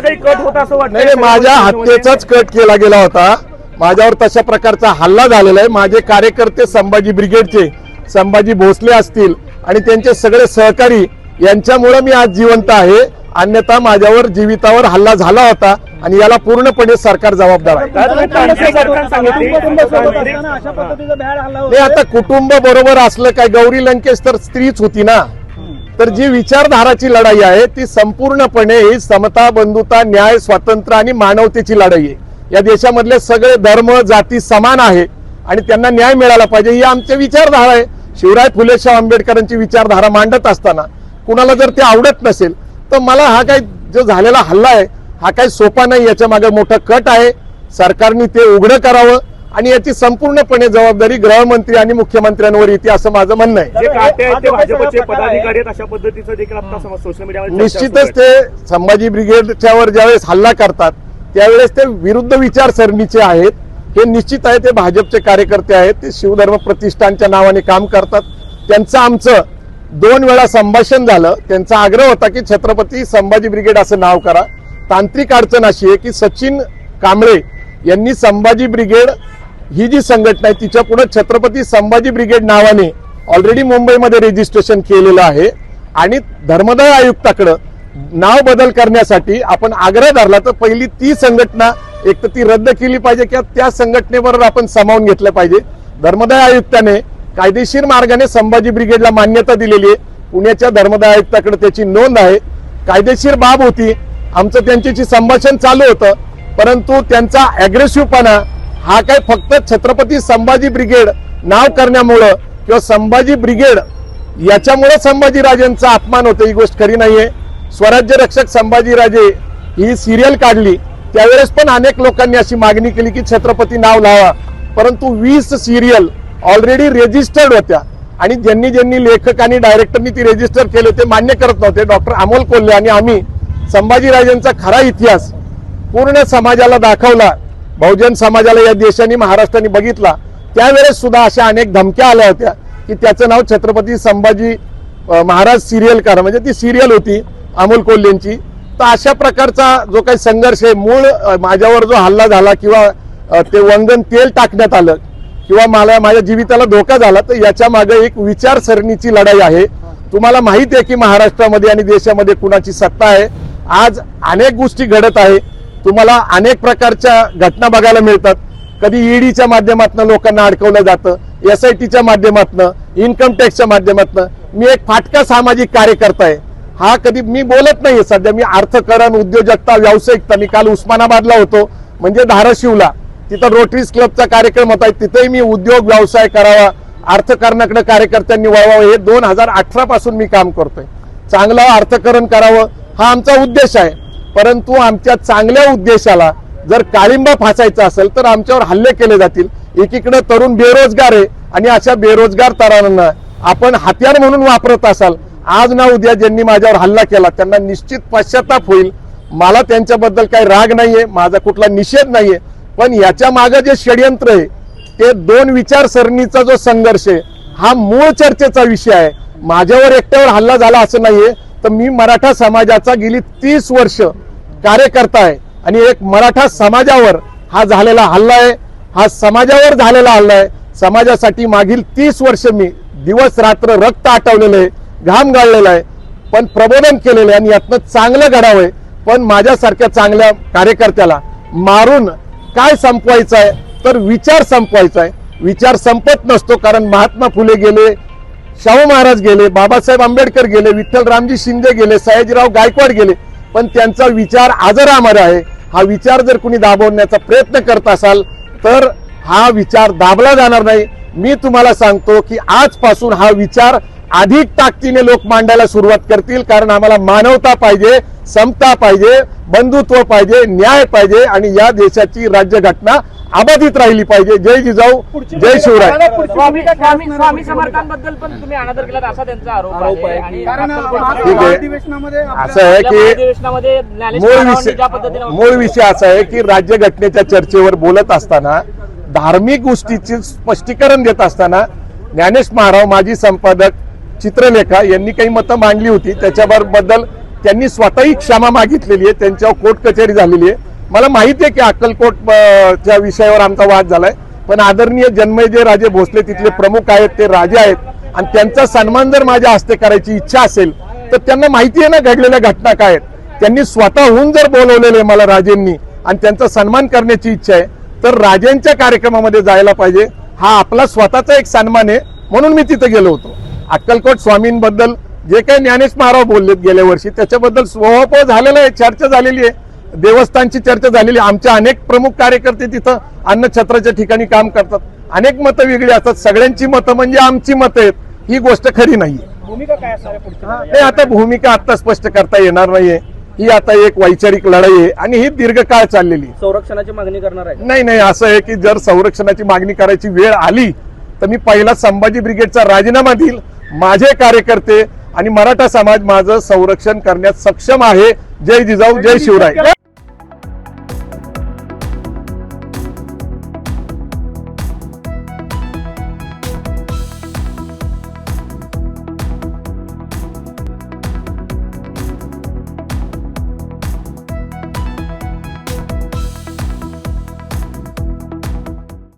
काही कट होता असं वाटतं नाही माझ्या हत्येचाच कट केला गेला होता. माझ्यावर तशा प्रकारचा हल्ला झालेला आहे. माझे कार्यकर्ते संभाजी ब्रिगेडचे संभाजी भोसले असतील आणि त्यांचे सगळे सहकारी यांच्यामुळे मी आज जिवंत आहे. अन्यथा माझ्यावर जीवितावर हल्ला झाला होता आणि याला पूर्णपणे सरकार जबाबदार आहे. आता कुटुंब बरोबर असलं काय गौरी लंकेश तर स्त्रीच होती ना. तर जी विचारधाराची लढाई आहे ती संपूर्णपणे ही समता बंधुता न्याय स्वातंत्र्य आणि मानवतेची लढाई आहे. या देशामधले सगळे धर्म जाती समान आहे आणि त्यांना न्याय मिळाला पाहिजे ही आमची विचारधारा आहे. शिवराय फुले शाह आंबेडकरांची विचारधारा मांडत असताना कुणाला जर ते आवडत नसेल तर मला हा काय जो झालेला हल्ला आहे हा काही सोपा नाही याच्या मागे मोठं कट आहे. सरकारने ते उघडं करावं. आणि याची संपूर्णपणे जबाबदारी गृहमंत्री आणि मुख्यमंत्र्यांवर येते असं माझं म्हणणं आहे. जे काटे आहेत ते भाजपचे पदाधिकारी आहेत. अशा पद्धतीचं देखील आता समज सोशल मीडियावर निश्चितच ते संभाजी ब्रिगेडच्यावर ज्यावेळेस हल्ला करतात त्यावेळेस ते विरुद्ध विचारसरणीचे आहेत. हे निश्चित आहे ते भाजपचे कार्यकर्ते आहेत ते शिवधर्म प्रतिष्ठानच्या नावाने काम करतात. त्यांचं आमचं दोन वेळा संभाषण झालं. त्यांचा आग्रह होता की छत्रपती संभाजी ब्रिगेड असं नाव करा. तांत्रिक अडचण अशी आहे की सचिन कांबळे यांनी संभाजी ब्रिगेड ही जी संघटना आहे तिच्या पुढे छत्रपती संभाजी ब्रिगेड नावाने ऑलरेडी मुंबईमध्ये रेजिस्ट्रेशन केलेलं आहे. आणि धर्मदाय आयुक्ताकडं नाव बदल करण्यासाठी आपण आग्रह धरला तर पहिली ती संघटना एक तर ती रद्द केली पाहिजे किंवा त्या संघटनेबरोबर आपण सामावून घेतलं पाहिजे. धर्मदाय आयुक्ताने कायदेशीर मार्गाने संभाजी ब्रिगेडला मान्यता दिलेली आहे. पुण्याच्या धर्मदाय आयुक्ताकडे त्याची नोंद आहे. कायदेशीर बाब होती. आमचं त्यांच्याशी संभाषण चालू होतं. परंतु त्यांचा अग्रेसिव्हपणा हा काय फक्त छत्रपती संभाजी ब्रिगेड नाव करण्यामुळं किंवा संभाजी ब्रिगेड याच्यामुळे संभाजीराजेंचा अपमान होतो ही गोष्ट खरी नाहीये. स्वराज्य रक्षक संभाजीराजे ही सिरियल काढली. त्यावेळेस पण अनेक लोकांनी अशी मागणी केली की छत्रपती नाव लावा. परंतु वीस सिरियल ऑलरेडी रेजिस्टर्ड होत्या. आणि ज्यांनी ज्यांनी लेखक आणि डायरेक्टरनी ती रेजिस्टर केले ते मान्य करत नव्हते. डॉक्टर अमोल कोल्हे आणि आम्ही संभाजीराजेंचा खरा इतिहास पूर्ण समाजाला दाखवला. बहुजन समाजाला या देशाने महाराष्ट्राने बघितला त्यावेळेस सुद्धा अशा अनेक धमक्या आल्या होत्या की त्याचं नाव छत्रपती संभाजी महाराज सिरियल करा म्हणजे ती सिरियल होती अमोल कोल्हेंची. तर अशा प्रकारचा जो काही संघर्ष आहे मूळ माझ्यावर जो हल्ला झाला किंवा ते वंगण तेल टाकण्यात आलं किंवा मला माझ्या जीविताला धोका झाला तर याच्या मागे एक विचारसरणीची लढाई आहे. तुम्हाला माहिती आहे की महाराष्ट्रामध्ये आणि देशामध्ये कुणाची सत्ता आहे. आज अनेक गोष्टी घडत आहे. तुम्हाला अनेक प्रकारच्या घटना बघायला मिळतात. कधी ईडीच्या माध्यमातून लोकांना अडकवलं जातं एस आय टीच्या माध्यमातून इन्कम टॅक्सच्या माध्यमातून. मी एक फाटका सामाजिक कार्यकर्ता आहे. हा कधी मी बोलत नाही सध्या मी अर्थकरण उद्योजकता व्यावसायिकता मी काल उस्मानाबादला होतो म्हणजे धाराशिवला. तिथं रोटरीज क्लबचा कार्यक्रम होता तिथेही मी उद्योग व्यवसाय करावा अर्थकारणाकडे कार्यकर्त्यांनी वळवावं हे दोन हजार अठरा पासून मी काम करतोय. चांगलं अर्थकरण करावं हा आमचा उद्देश आहे. परंतु आमच्या चांगल्या उद्देशाला जर काळिंबा फासायचा असेल तर आमच्यावर हल्ले केले जातील. एकीकडे तरुण बेरोजगार आहे आणि अशा बेरोजगार तरुणांना आपण हत्यार म्हणून वापरत असाल आज ना उद्या ज्यांनी माझ्यावर हल्ला केला त्यांना निश्चित पश्चाताप होईल. मला त्यांच्याबद्दल काही राग नाहीये माझा कुठला निषेध नाहीये. पण याच्या मागे जे षडयंत्र आहे ते दोन विचारसरणीचा जो संघर्ष आहे हा मूळ चर्चेचा विषय आहे. माझ्यावर एकट्यावर हल्ला झाला असं नाहीये तर मी मराठा समाजाचा गेली तीस वर्ष कार्यकर्ता आहे. आणि एक मराठा समाजावर हा झालेला हल्ला आहे. हा समाजावर झालेला हल्ला आहे. समाजासाठी मागील तीस वर्ष मी दिवस रात्र रक्त आटवलेलं आहे घाम गाळलेला आहे पण प्रबोधन केलेलं आहे आणि यातनं चांगलं घडावंय पण माझ्यासारख्या चांगल्या कार्यकर्त्याला मारून काय संपवायचं आहे? तर विचार संपवायचा आहे. विचार संपत नसतो कारण महात्मा फुले गेले शाहू महाराज गेले बाबासाहेब आंबेडकर गेले विठ्ठल रामजी शिंदे गेले सयाजीराव गायकवाड गेले. पण त्यांचा विचार आजरामध्ये आहे. हा विचार जर कुणी दाबवण्याचा प्रयत्न करत असाल तर हा विचार दाबला जाणार नाही. मी तुम्हाला सांगतो की आजपासून हा विचार अधिक ताकदीने लोक मांडायला सुरुवात करतील कारण आम्हाला मानवता पाहिजे. समता पाहिजे बंधुत्व पाहिजे न्याय पाहिजे आणि या देशाची राज्यघटना अबाधित राहिली पाहिजे. जय जिजाऊ जय शिवराय. स्वामी स्वामी स्वामी समर्थांबद्दल पण तुम्ही अनादर केलात असा त्यांचा आरोप आहे आणि कारण अक्कलकोट- ठीक आहे. अधिवेशनामध्ये असं आहे आपल्या की विषय मूळ विषय असा आहे की राज्यघटनेच्या चर्चेवर बोलत असताना धार्मिक गोष्टीचे स्पष्टीकरण देत असताना ज्ञानेश महाराव माजी संपादक चित्रलेखा यांनी काही मतं मांडली होती. त्याच्याबद्दल त्यांनी स्वतःही क्षमा मागितलेली आहे. त्यांच्यावर कोर्ट कचेरी झालेली आहे. मला माहिती आहे की अक्कलकोट च्या विषयावर आमचा वाद झालाय. पण आदरणीय जन्मयजय राजे भोसले तिथले प्रमुख आहेत ते राजे आहेत. आणि त्यांचा सन्मान जर माझ्या हस्ते करायची इच्छा असेल तर त्यांना माहिती आहे ना घडलेल्या घटना काय आहेत. त्यांनी स्वतःहून जर बोलवलेले मला राजेंनी आणि त्यांचा सन्मान करण्याची इच्छा आहे तर राजेंच्या कार्यक्रमामध्ये जायला पाहिजे. हा आपला स्वतःचा एक सन्मान आहे म्हणून मी तिथे गेलो होतो. अक्कलकोट स्वामींबद्दल जे काही ज्ञानेश महाराज बोललेत गेल्या वर्षी त्याच्याबद्दल स्वभाव झालेला आहे चर्चा झालेली आहे. देवस्थानची चर्चा झालेली आहे. आमच्या अनेक प्रमुख कार्यकर्ते तिथं अन्नछत्राच्या ठिकाणी काम करतात. अनेक मतं वेगळी असतात. सगळ्यांची मतं म्हणजे आमची मतं आहेत. ही गोष्ट खरी नाहीये. भूमिका काय नाही आता भूमिका आता स्पष्ट करता येणार नाहीये. ही आता एक वैचारिक लढाई आहे आणि ही दीर्घकाळ चाललेली आहे. संरक्षणाची मागणी करणार आहे नाही नाही असं आहे की जर संरक्षणाची मागणी करायची वेळ आली तर मी पहिला संभाजी ब्रिगेडचा राजीनामा देईल. माझे कार्यकर्ते आणि मराठा समाज माझं संरक्षण करण्यात सक्षम आहे. जय जिजाऊ जय शिवराय.